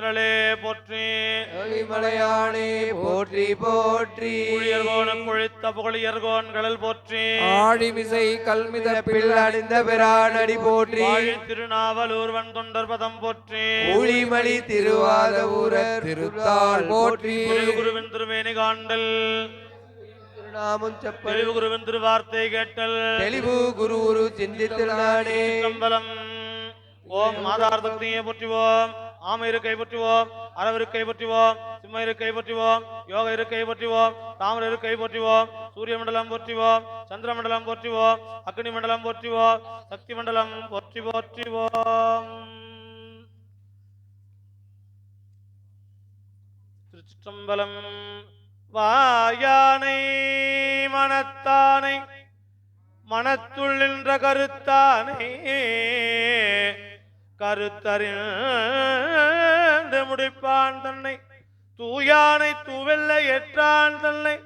திரளே போற்றி. மலையானே போற்றி போற்றி. குழியர்கோன் குழித்த புகழியர்கோன் கடல் போற்றி. ஆழிமிசை கல்மிதப்பில் அணிந்த பிரானடி போற்றி. வாழி திருநாவலூர் வன் தொண்டர் பதம் போற்றி. ஊழிமணி திருவாத ஊரர் திருத்தாள் போற்றி. குருவின் திருவேணி காண்டல். திருநாமம் செப்பல். குருவின் திருவார்த்தை கேட்டல். தெளிவு குரு குரு சிற்றம்பலம். ஓம் மாதார் சக்தியை போற்றுவோம் ஆம கைப்பற்றுவோம் போற்றுவோம் கைப்பற்றுவோம் இருக்கை கைப்பற்றுவோம் சிம்ம இருக்கை போற்றுவோம் யோக இருக்கை போற்றுவோம் தாமர இருக்கை போற்றுவோம் சூரிய மண்டலம் போற்றுவோம் சந்திர மண்டலம் போற்றுவோம் அக்னி மண்டலம் போற்றுவோம் சக்தி மண்டலம் போற்றி போற்றுவோம். திருச்சிற்றம்பலம் வாயானை மனத்தானை மனத்துள் நின்ற கருத்தானே கருத்தறிந்து முடிப்பான் தன்னை. தூயானை தூவெல்ல ஏற்றான் தன்னை.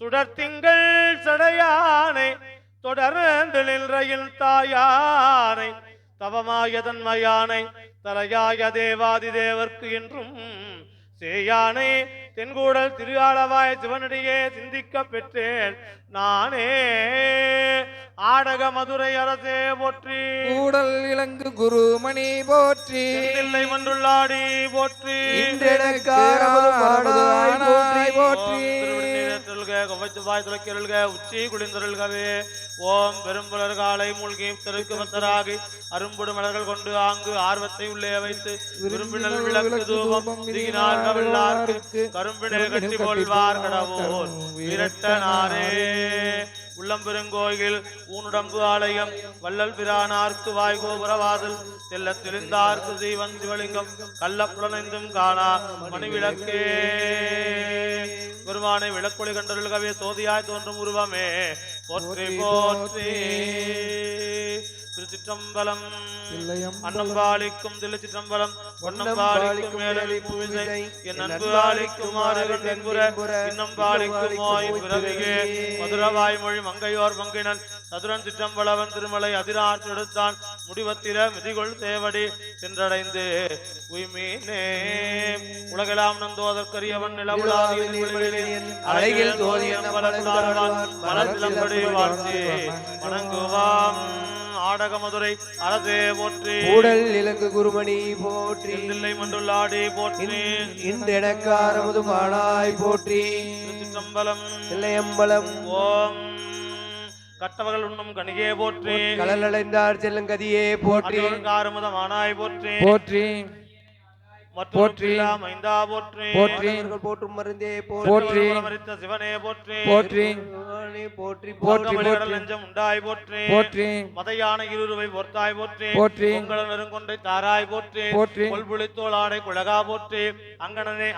சுடர்த்திங்கள் சடையானை தொடர்ந்து நின்றையில் தாயானை. தவமாய தன்மையானை தலையாய தேவாதி தேவர்க்கு என்றும் சேயானை தென்கூடல் திரு சிவனடியே சிந்திக்க பெற்றேன். நானே ஆடக மதுரை அரசே போற்றி. கூடல் இலங்கு குருமணி போற்றி. செந்தில்லை மன்றுள்ளாடி போற்றி. போற்றி உச்சி குளிந்தருள்கவே. ஓம் பெரும்புலர் காலை மூழ்கி தெருக்கு வந்தராகி அரும்புடு மலர்கள் கொண்டு ஆங்கு ஆர்வத்தை உள்ளே வைத்து விரும்பினல் விளக்கு தூபம் கவிழ்லார்க்கு கரும்பினர் கட்டி கொள்வார் கடவோர் விரட்டனாரே உள்ளம்பெருங்கோயில் ஊனுடம்பு ஆலயம் வள்ளல் பிரானார்க்கு வாய்கோபுரவாதல் செல்ல தெல்ல தெரிந்தார்க்கு தீவன் சிவலிங்கம் கள்ளப்புலனைந்தும் காணா மணிவிளக்கே. பெருமானை விளக்கொளி கண்டருள்கவே சோதியாய் தோன்றும் உருவமே. போற்றி போற்றி. திருச்சிற்றம்பலம். அன்னம்பாளிக்கும் திருச்சிற்றம்பலம். பொன்னம்பாளிக்கும் மேலி பூவிசை. என் அன்பு ஆளிக்கும் ஆறுகள் தென்புற இன்னம் பாளிக்கும் ஓயின் பிறவிகே மதுரவாய் மொழி மங்கையோர் பங்கினன் சதுரன் சிற்றம்பலவன் திருமலை அதிரார் எடுத்தான் முடிவத்திர மிதிகொள் தேவடி சென்றடைந்து உய்மீனே. உலகெல்லாம் நந்தோதற்கரியவன் நிலவுலாவின் அழகில் தோதியன் மலர்ந்தபடி வாழ்த்தி வணங்குவாம். ஆடக மதுரை அரசே போற்றி. கூடல் இலங்கு குருமணி போற்றி. தில்லை மண்டுள்ளாடி போற்றி. இன்றெனக்காரமுது மானாய் போற்றி. திருச்சிற்றம்பலம். தில்லையம்பலம். ஓம். கட்டவர்கள் உண்ணும் கணிகே போற்றி. கடல் அடைந்தார் செல்லுங்கதியே போற்றி. காரமுதமானாய் போற்றி. போற்றி. போற்றி. மைந்தா போற்றி. போற்றி. போற்றும் மருந்தே போற்றி. மரித்த சிவனே போற்றி. போற்றி. போற்றி. போற்றி கடல் நெஞ்சம் உண்டாய் போற்றி. போற்றி. மதையான இருவை பொர்த்தாய் போற்றி. போற்றி. உங்கள நெருங்கொண்டை தாராய் போற்றி. குழகா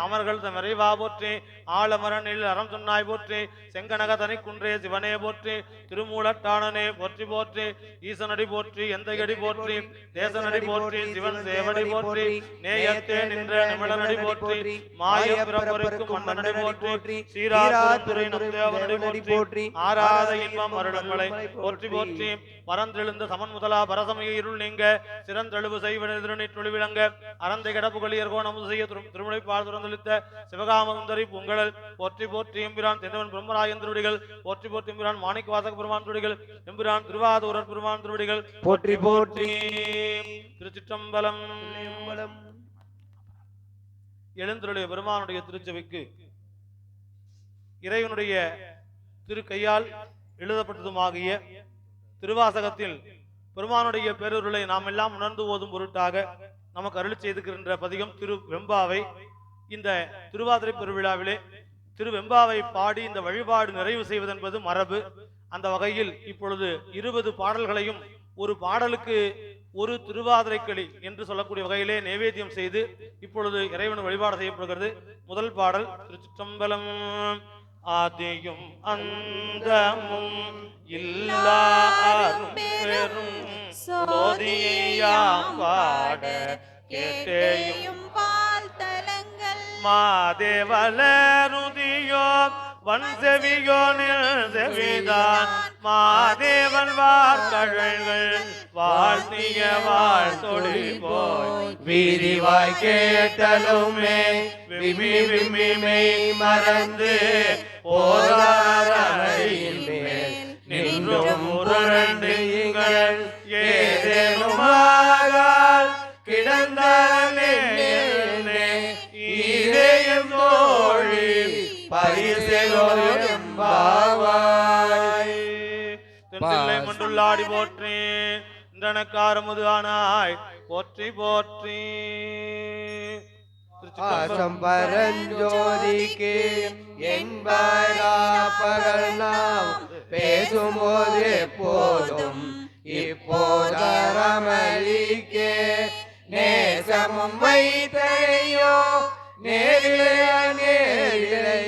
அமர்கள் தமறைவா போற்றி. ஆலமரனில் அறம் சொன்னாய் போற்றி. செங்கனக தனி குன்றே சிவனே போற்றி. திருமூலட்டானனே போற்றி போற்றி. ஈசனடி போற்றி எந்தையடி போற்றி. தேசனடி போற்றி. சிவன் சேவடி போற்றி. நேயத்தே நின்ற நிமிடனடி போற்றி மாய பிறப்பருக்கும் மன்னனடி போற்றி சீராத்துறை நந்தேவனடி போற்றி ஆராத இன்பம் அருளங்களை போற்றி போற்றி. பரந்தெழுந்த சமன் முதலா பரசமய இருள் நீங்க சிறந்தெழுவு செய்வன திருநீட் விளங்க. அறந்தை கடப்புகளியர்கோ நமது செய்ய திருமுனை பால் துறந்தளித்த சிவகாமந்தரி பூங்கழல். போற்றி போற்றி எம்பிரான் தென்னவன் பிரம்மராயன் திருடிகள் போற்றி போற்றி எம்பிரான் மாணிக்க வாசக பெருமான் திருடிகள் எம்பிரான் திருவாதூரர் பெருமான் திருடிகள் போற்றி போற்றி. திருச்சிற்றம்பலம். எழுந்தருடைய பெருமானுடைய திருச்சபைக்கு. இறைவனுடைய திரு கையால் எழுதப்பட்டதுமாகிய திருவாசகத்தில் பெருமானுடைய பேரருளை நாம் எல்லாம் உணர்ந்து ஓதும் பொருட்டாக நமக்கு அருள் செய்திருக்கின்ற பதிகம் திரு வெம்பாவை. இந்த திருவாதிரை பெருவிழாவிலே திரு வெம்பாவை பாடி இந்த வழிபாடு நிறைவு செய்வதென்பது மரபு. அந்த வகையில் இப்பொழுது இருபது பாடல்களையும் ஒரு பாடலுக்கு ஒரு திருவாதிரைக்களி என்று சொல்லக்கூடிய வகையிலே நைவேத்தியம் செய்து இப்பொழுது இறைவன் வழிபாடு செய்யப்படுகிறது. முதல் பாடல் திருச்சிற்றம்பலம். ஆதியும் அந்தமும் இல்லாரும் பெரும் சோதியாம் பாட கேட்டேயும் பால் தலங்கள். மாதேவலருதியோ வன் செவியோ நில் செவிதான். மாதேவன் வார்கழல்கள் வாழ்த்திய வாழ்த்தொடி போய். வீதிவாய் கேட்டலுமே விமி விம்மி மெய் மறந்து ஓ பாடி போற்றி. இன்றனக்கார முதுகானாய் போற்றி போற்றி. பரஞ்சோதிக்கு என்பரா பகல் நாம் பேசும்போது எப்போதும் இப்போதரமளிக்கே நேசமும் வைத்தையோ நேரிழைய நேரிழை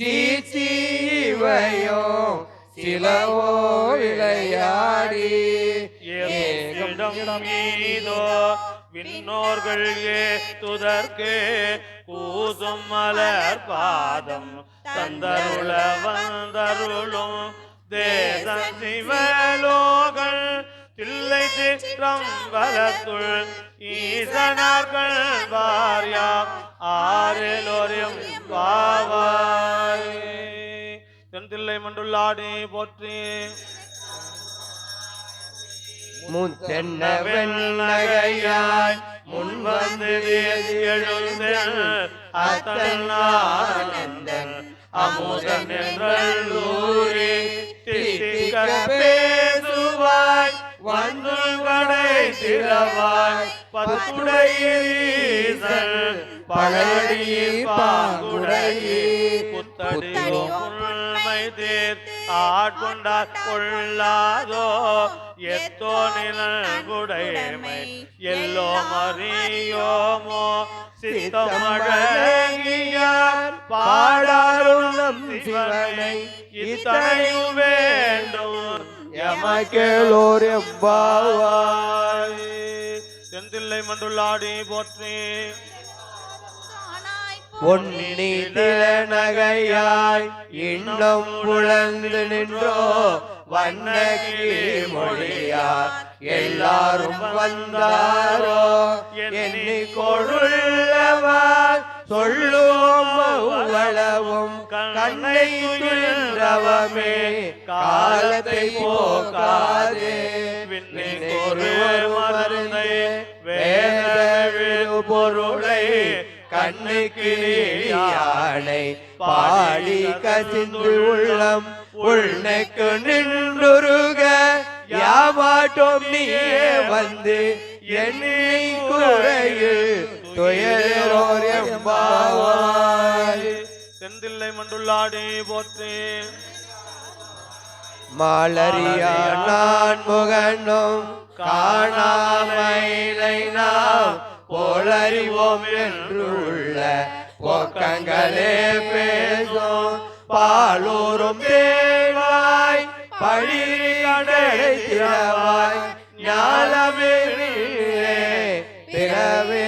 சீச்சீவையோ சிலவோ விளையாடி. ஏகம் ஈதோ விண்ணோர்கள் ஏத்துதற்கு கூசும் மலர் பாதம் தந்தருள வந்தருளும் தேசம் சிவலோகள் தில்லை சிற்றம்பலத்துள் ஈசனார்கள் வாரியா. ஆறிலோரியும் பாவாய். செந்தில்லை மண்டுள்ளாடி போற்றி. முத்தென்ன வெண்ணகையாய் முன் வந்து எழுந்த அத்தனானந்தன் அமுதன் என்றூரி தித்திக்க பேசுவாய் வந்து கடை திறவாய் பத்துடையீசல் பழடி பாங்குடையே புத்தடியோ தேர் ஆட்கொண்டார் கொள்ளாதோ? எத்தோ நிலங்குடைமை எல்லோ மறியோமோ சித்தமழகியார் பாடாருணம் சிவனை இத்தனையும் வேண்டும். எமக்கேளோர் எம்பாவாய். செந்தில்லை மண்டுள்ளாடி போற்றேன் பொன்னி நகையாய் இன்னும் புலந்து நின்றோ வண்ணகி மொழியார் எல்லாரும் வந்தாரோ எண்ணி கொழுள்ளவார் சொல்லுவோம் வளவும் கண்ணை துயின்றவமே காலத்தை போக்காதே ஒருவர் மருந்தே வேத பொருளை கண்ணுக்கு யானை பாடி கசிந்து உள்ளம் உள்நெக்கு நின்றுருக. யாவாட்டோம் நீயே வந்து என்னை குறையில் துயரோர் எம்பாவாய். செந்தில்லை மண்டுள்ளாடி போற்றி. மாலரியா நான் முகனும் காணாமைலை நாம் போலறிவோம் என்றுள்ள போக்கங்களே பேசும். பாலூரும் தேவாய் பழி கடலை திறவாய். ஞானமே பிறவே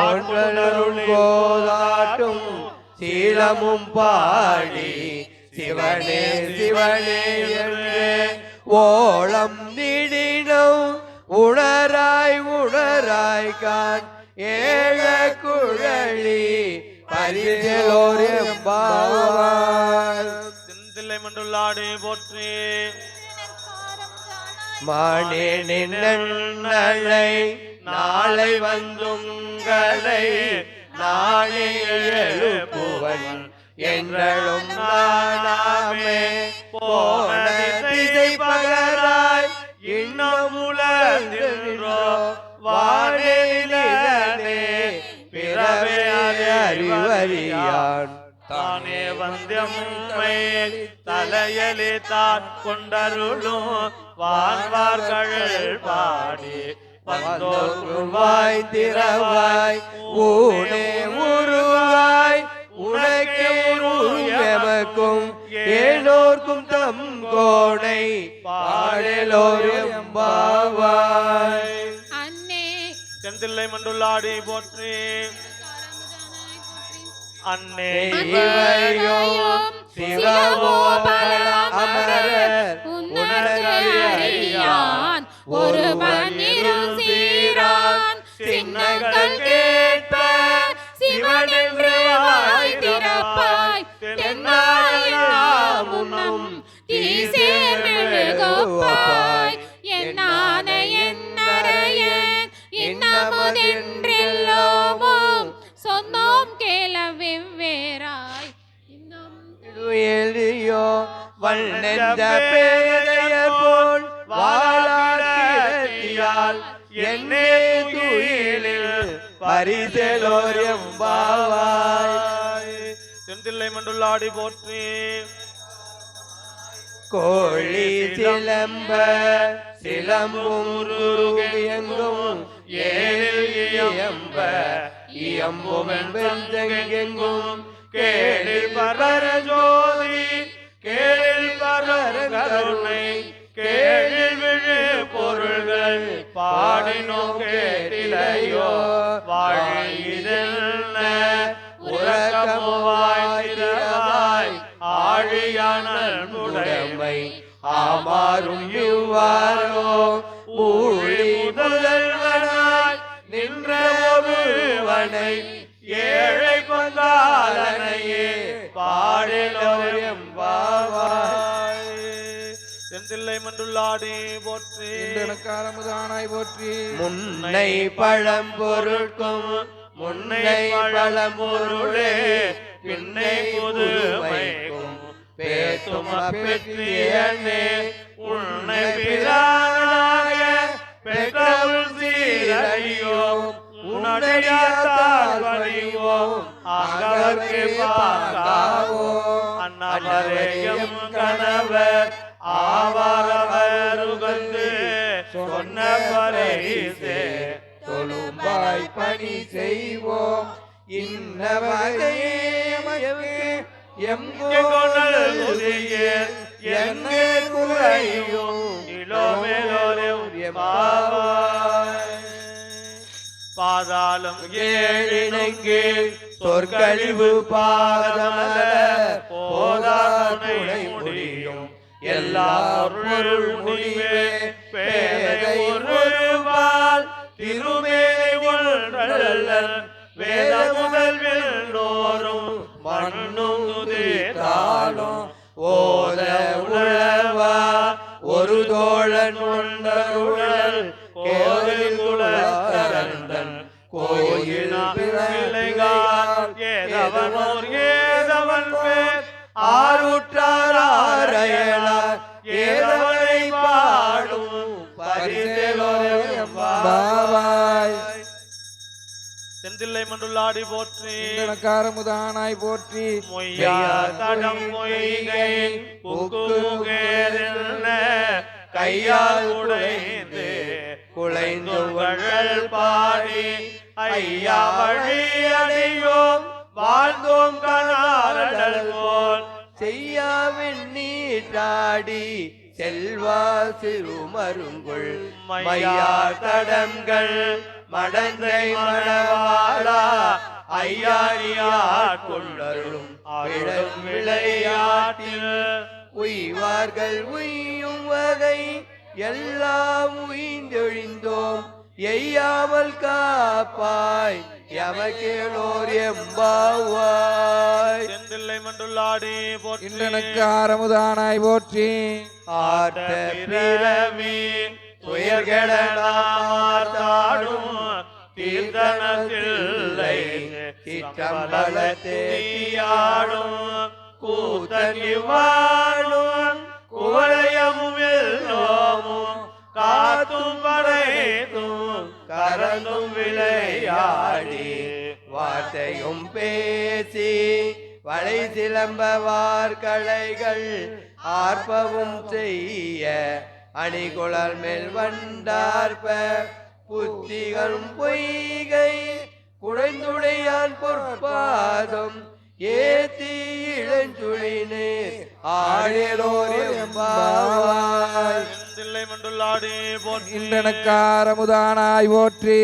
ஆற்றலருள் கோதாட்டும் சீலமும் பாடி சிவனே சிவனே என்று ஓளம் நீடினும் உணராய் உணராய் கான் ஏழ குழலி பரிசலோர் எம்பாவாய் செந்தில்லை மண்டுள்ளாடி போற்றி. மானே நின்னலை நாளை வந்துங்களை நாளை எழுப்புவன். என்றழும் நானாமே போன திசை பகராய் இன்னும் வானிலே பிறவே அறிவறியான். தானே வந்தியம்மை தலையலே தான் கொண்டருளும் வாழ்வார்கள் பாடி. வந்தோர் உருவாய் திறவாய் ஊனே உருவாய் உனக்கே எமக்கும் ஏனோர்க்கும் தம் கோணை பாடலோரும் பாவாய் அன்னே செந்தில்லை மண்டுள்ளாடி போற்றி. அன்னே இவையும் சிவவோ பல அமரர் ஒருவன் இருசீரான் சின்னங்கள் சிவனென்று வாய் திறப்பாய் தென்னாயாவுன்னும் தீசேர் மெழுகுப்பாய். என்னான என்னறையன் இன்னமுதென்றெல்லோமோ சொந்தோம் கேள வெவ்வேறாய். இன்னும் எளியோ வல்லென்ற பேதையர் பரிசெலோர் எம்பாவாய் செந்தில்லை மண்டுள்ளாடி போற்றி. கோழி சிலம்ப சிலம்பும் எங்கும் இயம்ப இயம்பும் வெஞ்செங்கும் கேளில் பரர ஜோதி கேளில் பரர கருணை கேளில் விழு பொருள்கள் பாடினோ மண்டுள்ளாடி போற்றி. இண்டனக்காரமுதானாய் போற்றி. முன்னை பழம்பொருட்கும் முன்னை பழம்பொருளே பின்னை புதுமைக்கும். பேத்தும் பெற்றியனே உன்னை பிரானாக பெற்றவுள் சீரழியோம். அகவர்க்கு அன்னவரையும் கணவர் பரிசே தொழும்பாய் பணி செய்வோம். இன்ன வகையமக்கு எங்கோனல் உதயர் எங்கே குறையும் இளோமேலோரும் பாதாளம் ஏழினைக்கு சொற்கழிவு பாதமல போதானை முடியும். எல்லா பொருள் முடிவே பேதை ஒருவால் திருமேலை ஒன்றல்லல் வேத முதல் வெல்லோரும் மண்ணும் துதித்தாலும் ஓத செந்தில்லை மண்டுள்ளாடி போற்றி. இண்டனக்காரமுதானாய் போற்றி. மொய்யா தடம் மொய்கை கையால் உடைந்து குழைந்துகள் பாடி. ஐயா செல்வா சிறுமருங்குள் மையா தடங்கள் மடந்தை மணவாளா ஐயாரியார் கொண்டருளும் விளையாட்டில் உய்வார்கள் உய்யும் வகை எல்லாம் உய்ந்தொழிந்தோம். எய்யாமல் காப்பாய் எமக்கேளோர் எம்பாவாய். செந்தில்லை மண்டுள்ளாடி போற்றி. இண்டனக்காரமுதானாய் போற்றி. ஆட்ட பிறவி துயர்கெட நாமார்த்தாடும் தீர்த்தனத்தில்லை சிற்றம்பல தேயாடும் கூத்தனி வாழும் குவளையமும் எல்லோமும் காத்தும் படைத்தும் கரந்தும் விளையாடி வார்த்தையும் பேசி வளை சிலம்பவார் கலைகள் ஆர்ப்பவும் செய்ய அணிகுழல் மேல் வண்டார்ப்ப புத்திகளும் பொய்கை குடைந்துடையான் பொற்பாதம் ஏத்தி இளஞ்சுழினே ஆழிலோர் எம்பாவாய். செந்தில்லை மண்டுள்ளாடி போற்றி. இண்டனக்காரமுதானாய் போற்றி.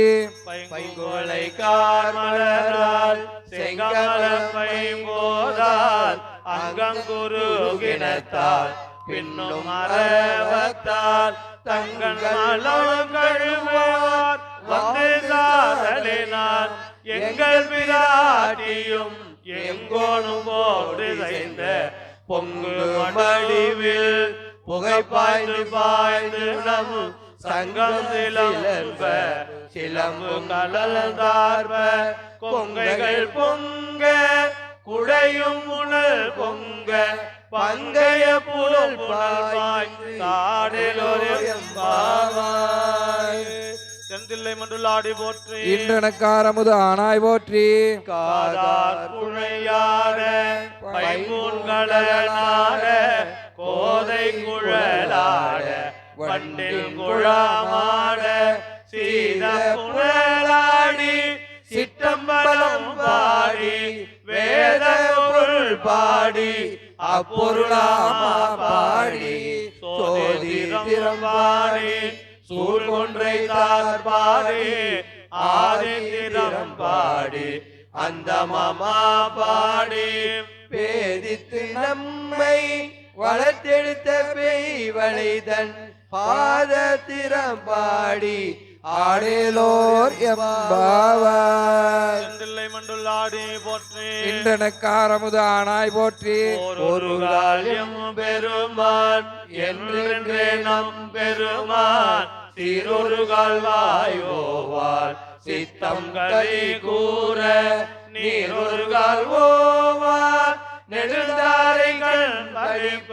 பைங்கோலை கார் மலரால் செங்கமலப்பை போதால் அங்கங்குருகினத்தால் பின்னும் அரவத்தால் தங்கள் மலம் கழுவார் வந்து காதலினார் எங்கள் பிராட்டியும் எங்கோனும் போடு செய்த பொங்கு மடிவில் புகை பாய்ந்து நம் சங்கம் சிலம்ப சிலம்பு கலந்தார்ப கொங்கைகள் பொங்க குடையும் உணல் பொங்க பங்கைய புலல் பாய் காடலொரு எம்பாவாய். செந்தில்லை மண்டுள்ளாடி போற்றி. இன்றனக்காரமுது ஆனாய் போற்றி. காதார் குழையாட பைங்கூன்களனாட கோதை குழலாட வண்டில் குழாமாட சீத குழலாடி சிற்றம்பலம் பாடி வேத பொருள் பாடி அப்பொருளாமா பாடி சோதிரம் சூழ் சூழ்கொன்றை தார் பாடி ஆதி திறம் பாடி அந்த மாமா பாடி பேதித்து நம்மை வளர்த்தெடுத்த பெய்வளைதன் பாதத்திரம் பாடி ஆடேலோர் செந்தில்லை மண்டுள்ளாடி போற்றி. இன்றனக்காரமுது ஆனாய் போற்றி. ஒரு காலியம் பெருமான் என்றென்றே நம் பெருமான். சீரொரு கால்வாயோவால் சித்தம் களி கூற நீரொரு கால்வோவார் நெடுந்தாரைகள் பழிப்ப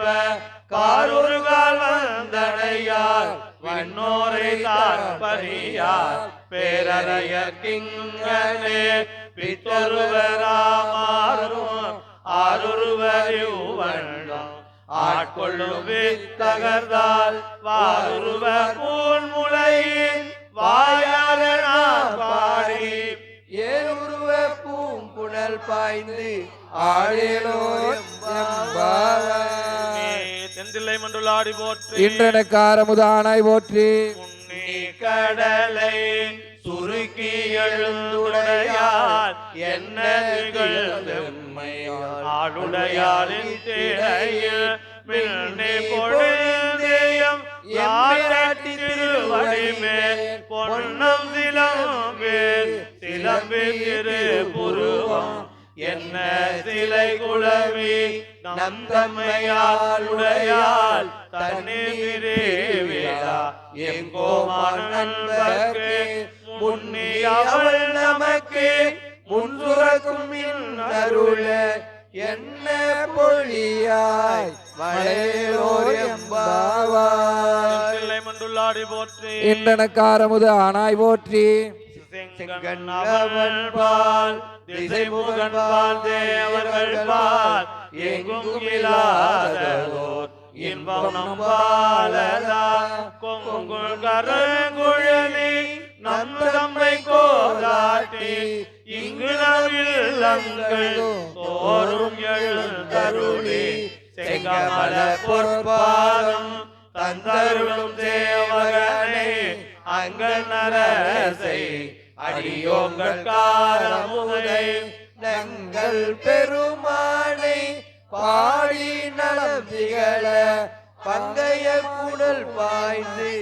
காரொரு கால் வந்தடையார் விண்ணோரை தாற்பறியார் பேரறைய கிங்கனே பித்தொருவராமாறும் ஆருருவரிவண்ணம் ஆட்கொள்ளும் தகர்ந்தால் வாருருவ பூன்முளையின் வாயார பூங்குழல் பாய்ந்து எம்பாவாய் செந்தில்லை மண்டுள்ளாடி போற்றி. இன்றனக்காரமுது ஆனாய் போற்றி. கடலை சுருக்கி எழுந்துடையால் என்ன ஆளுடையாளின் திரையில் மின்னே பொழுந்தேயம் யாராட்டி திருவடிமே பொன்னம் சிலம்பே சிலம்பி திரு புருவம். என்ன சிலை குளவி நம் தம்மையாளுடையால் தண்ணீர் விழா. எங்கோமான நண்பர்க்கு முன்னி அவள் நமக்கு முன்சுரக்கும் அருள என்ன பொழியாய்? இன்றனக்காரமுது ஆனாய் போற்றி. செங்கன் அவள் பால் திசைமுகன் பால் தேவர்கள் பால் எங்கும் இல்லாததோர் இன்பம் நம்பாலதா கொங்குள் கரங்குழலி நம் தம்மை கோதாட்டி இங்கு நவில்லங்கள் தோறும் எழுந்தருளி. செங்கமல பொற்பாதம் தந்தருளும் தேவகனே அங்கள் நரசை அடியோங்கள் காரமுதை நங்கள் பெருமானை பாடி நலம் திகழ பங்கைய குடல் பாய்ந்து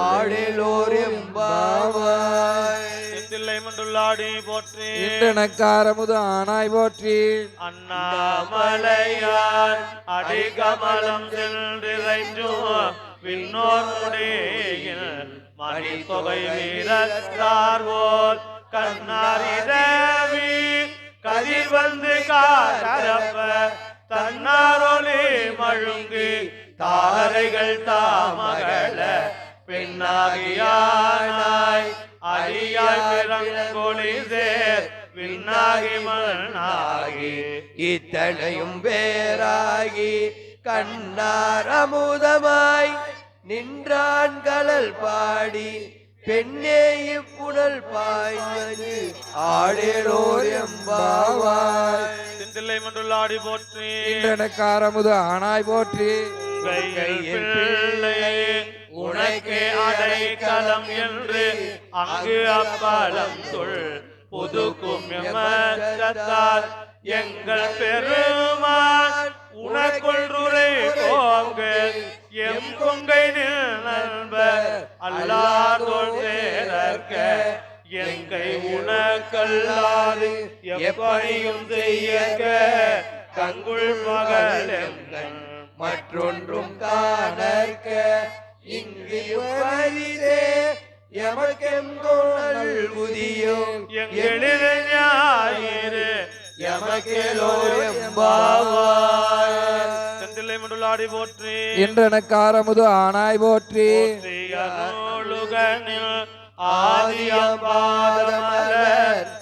ஆடிலோர் எம்பாவாய் மண்டுள்ளாடி போற்றி. இன்றனக்காரமுது ஆனாய் போற்றி. அண்ணாமலையார் அடிகமலம் சென்றிரைஞ்சும் விண்ணோர் முடியில் மணி தொகை வீரத்தார்வோர் கண்ணாரிரவி கதிர் வந்து காரப்ப தன்னாரொலி மழுங்கு தாரைகள் தாமகள பெண்ணாகியானாய் சேர் விண்ணாகி மண்ணாகி இத்தனையும் பேராகி கண்ணார் அமுதமாய் நின்றான் கலல் பாடி. பெண்ணே இப்புடல் பாய்வது ஆடேலோர் எம்பாவாய். செந்தில்லை மண்டுள்ளாடி போற்றி. இன்றனக்காரமுது ஆனாய் போற்றி. கையில் பிள்ளையை. உனக்கு அடைக்கலம் என்று அங்கு அப்பலம் சொல். புதுக்கும் எமத்தால் எங்கள் பெருமான். உனக்கொன்றுரை போங்க எம் கொங்கை நண்பர் அல்லாதோர் சேரற்க எங்கை உனக்கல்லாது எப்பணியும் செய்யக்க தங்குள் மகள் எங்கள் மற்றொன்றும் காணற்க. இங்கு பரிதே எமக்கெங்கோள் உதியும். எங்களில் ஞாயிறு இன்றனக்காரமுது ஆனாய் போற்றி. ஆதியம்பாதமலர்.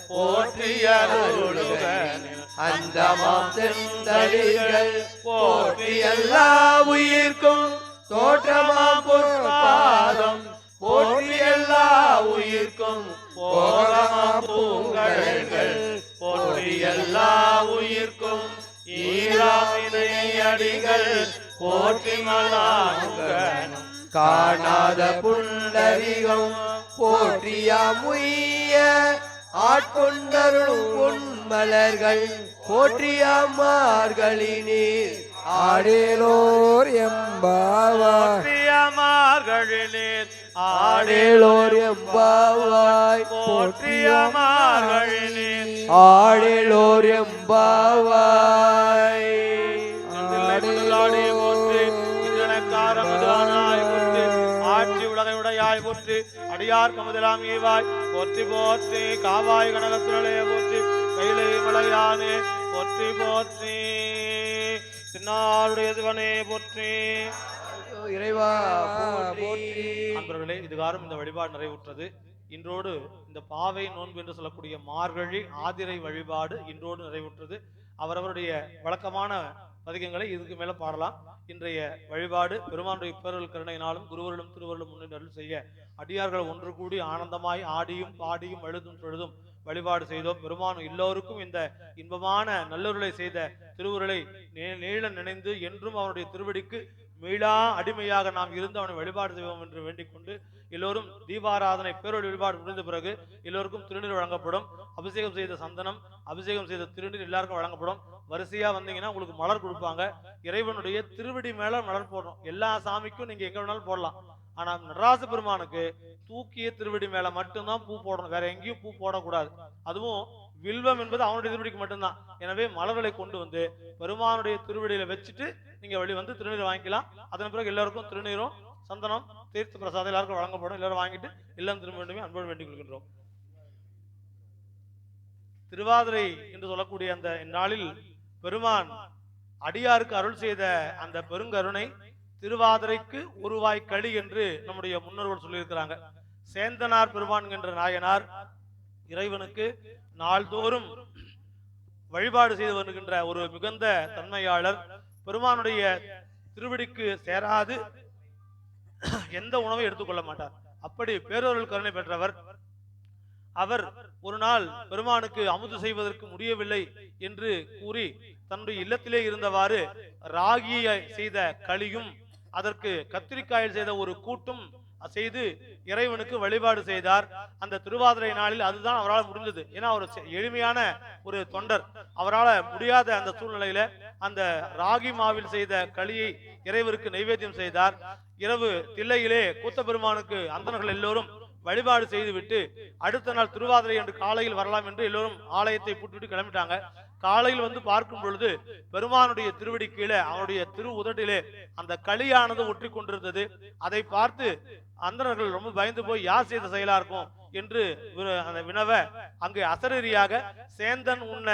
போற்றியருளுகனில் அந்தமாம் செந்தளிர்கள் போற்றி எல்லா உயிர்க்கும் தோற்றமா பொற்பாதம் போற்றி எல்லா உயிர்க்கும் போகமா பூங்கழல்கள் போற்றி எல்லா உயிர்க்கும் ஈராவினை அடிகள் போற்றி மலாங்கனும் காணாத புண்டரிகம் போற்றியா முய்ய போற்றியாமுய்ய ஆட்கொண்டருளும் போற்றியா மார்களினீர் ஆடேலோர் எம்பாவாய். போற்றியமார்களினேர் ஆடேலோர் எம்பாவாய். போற்றியமார்களினேர் ஆடேலோர் எம்பாவாய். ஆட்சி உலகை உடையாய் போற்றி அடியார் கமுதலாம் ஈவாய். போற்றி போற்றி காவாய் கனகத்திரளே போற்றி கைலை மலையானே போற்றி போற்றி. சின்னாருடைய சிவனே போற்றி. இறைவா போற்றி. அன்பர்களே இதுகாரும் இந்த வழிபாடு நிறைவுற்றது. இன்றோடு இந்த பாவை நோன்பு என்று சொல்லக்கூடிய மார்கழி ஆதிரை வழிபாடு இன்றோடு நிறைவுற்றது. அவரவருடைய வழக்கமான பதிகங்களை இதுக்கு மேல பாடலாம். இன்றைய வழிபாடு பெருமானுடைய பேரல் கருணையினாலும் குருவர்களும் திருவருளும் முன்னின்று அருள் செய்ய அடியார்கள் ஒன்று கூடி ஆனந்தமாய் ஆடியும் பாடியும் எழுதும் தொழுதும் வழிபாடு செய்தோம். பெருமானும் எல்லோருக்கும் இந்த இன்பமான நல்லுருளை செய்த திருவுருளை நீ- நீள நினைந்து என்றும் அவனுடைய திருவடிக்கு மீளா அடிமையாக நாம் இருந்து அவனை வழிபாடு செய்வோம் என்று வேண்டிக் கொண்டு எல்லோரும் தீபாராதனை பேரொழி வழிபாடு முடிந்த பிறகு எல்லோருக்கும் திருநீர் வழங்கப்படும். அபிஷேகம் செய்த சந்தனம் அபிஷேகம் செய்த திருநீர் எல்லாருக்கும் வழங்கப்படும். வரிசையா வந்தீங்கன்னா உங்களுக்கு மலர் கொடுப்பாங்க. இறைவனுடைய திருவடி மேல மலர் போடணும். எல்லா சாமிக்கும் நீங்க எங்க வேணாலும் போடலாம். ஆனா நடராச பெருமானுக்கு தூக்கிய திருவடி மேல மட்டும்தான் பூ போடணும். வேற எங்கேயும் பூ போடக்கூடாது. அதுவும் வில்வம் என்பது அவனுடைய திருவடிக்கு மட்டும்தான். எனவே மலர்களை கொண்டு வந்து பெருமானுடைய திருவடியில வச்சுட்டு நீங்க வழி வந்து திருநீர் வாங்கிக்கலாம். அதன் பிறகு எல்லாருக்கும் திருநீரும் சந்தனம் தீர்த்த பிரசாதம் எல்லாருக்கும் வழங்கப்படும். எல்லாரும் வாங்கிட்டு இல்லம் திரும்ப வேண்டுமே அன்போடு வேண்டிக் கொள்கின்றோம். திருவாதிரை என்று சொல்லக்கூடிய அந்த நாளில் பெருமான் அடியாருக்கு அருள் செய்த அந்த பெருங்கருணை திருவாதிரைக்கு ஒருவாய் களி என்று நம்முடைய முன்னோர்கள் சொல்லியிருக்கிறாங்க. சேந்தனார் பெருமான் என்ற நாயனார் இறைவனுக்கு நாள்தோறும் வழிபாடு செய்து வருகின்ற ஒரு மிகுந்த தன்மையாளர். பெருமானுடைய திருவடிக்கு சேராது. எந்த உணவை எடுத்துக்கொள்ள மாட்டார். அப்படி பேரொருள் கருணை பெற்றவர். அவர் ஒரு நாள் பெருமானுக்கு அமுது செய்வதற்கு முடியவில்லை என்று கூறி தன்னுடைய இல்லத்திலே இருந்தவாறு ராகியை செய்த களியும் அதற்கு கத்திரிக்காயில் செய்த ஒரு கூட்டும் செய்து இறைவனுக்கு வழிபாடு செய்தார். அந்த திருவாதிரை நாளில் அதுதான் அவரால் முடிந்தது ஏன்னா அவர் செ- எளிமையான ஒரு தொண்டர். அவரால் முடியாத அந்த சூழ்நிலையில அந்த ராகி மாவில் செய்த களியை இறைவருக்கு நைவேத்தியம் செய்தார். இரவு தில்லையிலே கூத்த பெருமானுக்கு அந்தணர்கள் எல்லோரும் வழிபாடு செய்துவிட்டு அடுத்த நாள் திருவாதிரை என்று காலையில் வரலாம் என்று எல்லோரும் ஆலயத்தை பூட்டிவிட்டு கிளம்பிட்டாங்க. காலையில் வந்து பார்க்கும் பொழுது பெருமானுடைய திருவடி கீழே அவனுடைய திரு உதட்டிலே அந்த களியானது ஒற்றி கொண்டிருந்தது அதை பார்த்து அந்தணர்கள் ரொம்ப பயந்து போய் யார் செய்த செயலா இருக்கும்? என்று வி- அந்த வினவ அங்கு அசரீரியாக சேந்தன் உன்ன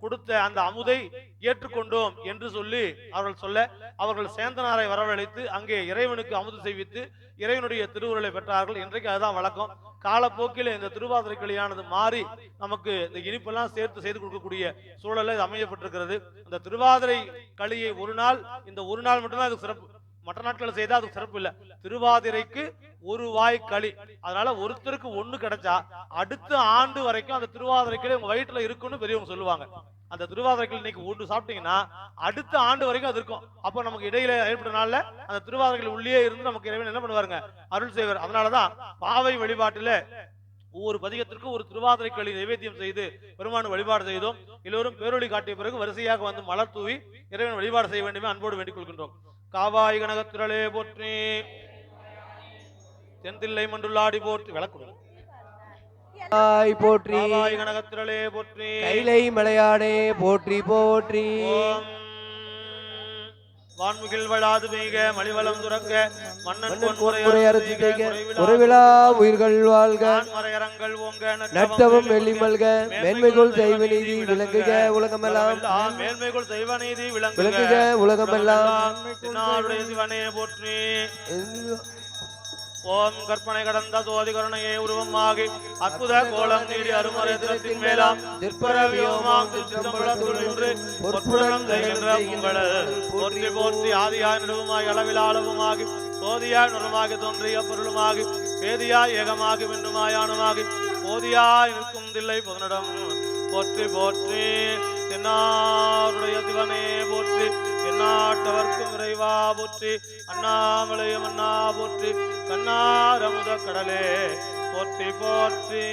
கொடுத்த அந்த அமுதை ஏற்றுக்கொண்டோம் என்று சொல்லி அவர்கள் சொல்ல அவர்கள் சேந்தனாரை வரவழைத்து அங்கே இறைவனுக்கு அமுது செய்வித்து இறைவனுடைய திருவுருளை பெற்றார்கள். இன்றைக்கு அதுதான் வழக்கம். காலப்போக்கில் இந்த திருவாதிரை களியானது மாறி நமக்கு இந்த இனிப்பெல்லாம் சேர்த்து செய்து கொடுக்கக்கூடிய சூழலை அமையப்பட்டிருக்கிறது. இந்த திருவாதிரை களியை ஒரு நாள் இந்த ஒரு நாள் மட்டும்தான் அது சிறப்பு. மற்ற நாட்களை செய்தால் அது சிறப்பு இல்லை. திருவாதிரைக்கு ஒரு வாய் களி. அதனால ஒருத்தருக்கு ஒண்ணு கிடைச்சா அடுத்த ஆண்டு வரைக்கும் அந்த திருவாதிரை களி உங்க வயிற்றுல இருக்குன்னு பெரியவங்க சொல்லுவாங்க. அந்த திருவாதிரை களி இன்னைக்கு ஒன்று சாப்பிட்டீங்கன்னா அடுத்த ஆண்டு வரைக்கும் அது இருக்கும். அப்போ நமக்கு இடையில ஏற்பட்ட நாள்ல அந்த திருவாதிரைகள் உள்ளே இருந்து நமக்கு இறைவன் என்ன பண்ணுவாருங்க? அருள் செய்வார். அதனாலதான் பாவை வழிபாட்டுல ஒவ்வொரு பதிகத்திற்கும் ஒரு திருவாதிரை களி நைவேத்தியம் செய்து பெருமான் வழிபாடு செய்தோம். எல்லோரும் பேரொளி காட்டிய பிறகு வரிசையாக வந்து மலர் தூவி இறைவன் வழிபாடு செய்ய வேண்டுமே அன்போடு வேண்டிக் கொள்கின்றோம். காவாய் கனகத்திரளே போற்றி. தென்தில்லை மண்டுள்ளாடி போற்றி. விளக்குடு ஆய் போற்றி. கனகத்திரளே போற்றி. கைலை மலையானே போற்றி போற்றி. வான்முகில் வளாது பெய்க மலிவளம் துறக்க மன்னன் உயிர்கள் வாழ்க. மறையரங்கள் ஓங்க நட்டவம் வெள்ளி மல்க. மேன்மைகொள் செய்வ நீதி விளங்குக. உலகமெல்லாம். மேன்மைக்குள் தெய்வ நீதி விளங்குக. உலகமெல்லாம். போற்றி. ஓம் கற்பனை கடந்த சோதி கருணையே உருவமாகி அற்புத கோலம் நீடி அருமறை திறத்தின் மேலாம் திருப்பரவியோமாம் திருச்சிற்றம்பலத்துள் நின்று பொற்புடனம் செய்கின்ற உங்கள. போற்றி போற்றி ஆதியாய் நடுவுமாய் அளவில் அளவுமாகி சோதியாய் நுணமாகி தோன்றிய பொருளுமாகி வேதியாய் ஏகமாகி மின்னுமாயானுமாகி போதியாய் நிற்கும் தில்லை புதனிடம். போற்றி போற்றி தென்னாருடைய திவனே போற்றி அந்நாட்டவர்க்கும் இறைவா போற்றி அண்ணாமலையும் அண்ணா போற்றி கண்ணாரமுத கடலே போற்றி போற்றி.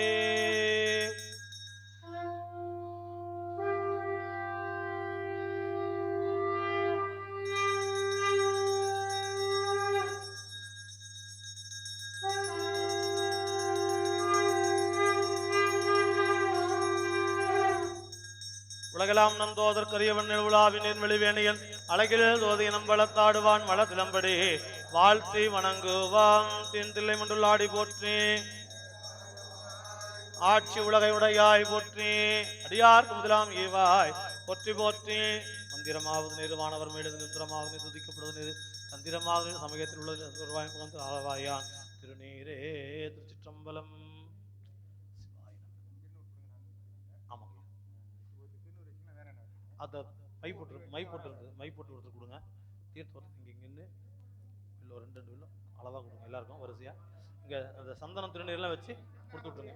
உலகெல்லாம் நந்தோதற்கரியவன் நிலவுலாவின் வெளிவேணியன் அழகில் தோதிய நம்பளத்தாடுவான் வளத்திலம்படி வாழ்த்தி வணங்குவான். தின்தில்லை மண்டுள்ளாடி போற்றி. ஆட்சி உலகை உடையாய் போற்றி. அடியார்க்கு முதலாம் ஏவாய் போற்றி போற்றி. மந்திரமாவது நிறுவானவர் மேடு நிந்திரமாவது துதிக்கப்படுவது நீர். தந்திரமாவது சமயத்தில் உள்ளது உருவாய் ஆளவாயான் திருநீரே திருச்சிற்றம்பலம். சிவாய நமः. மை போட்டு மை போட்டு மை போட்டு ஒருத்தர் கொடுங்க. தீர்த்து ஒருத்தர் இங்கே நின்று இல்லை ரெண்டு ரெண்டு வில்லும் அளவாக கொடுங்க. எல்லாருக்கும் வரிசையாக இங்கே அந்த சந்தனம் திருநீர்லாம் வச்சு கொடுத்து விட்ருங்க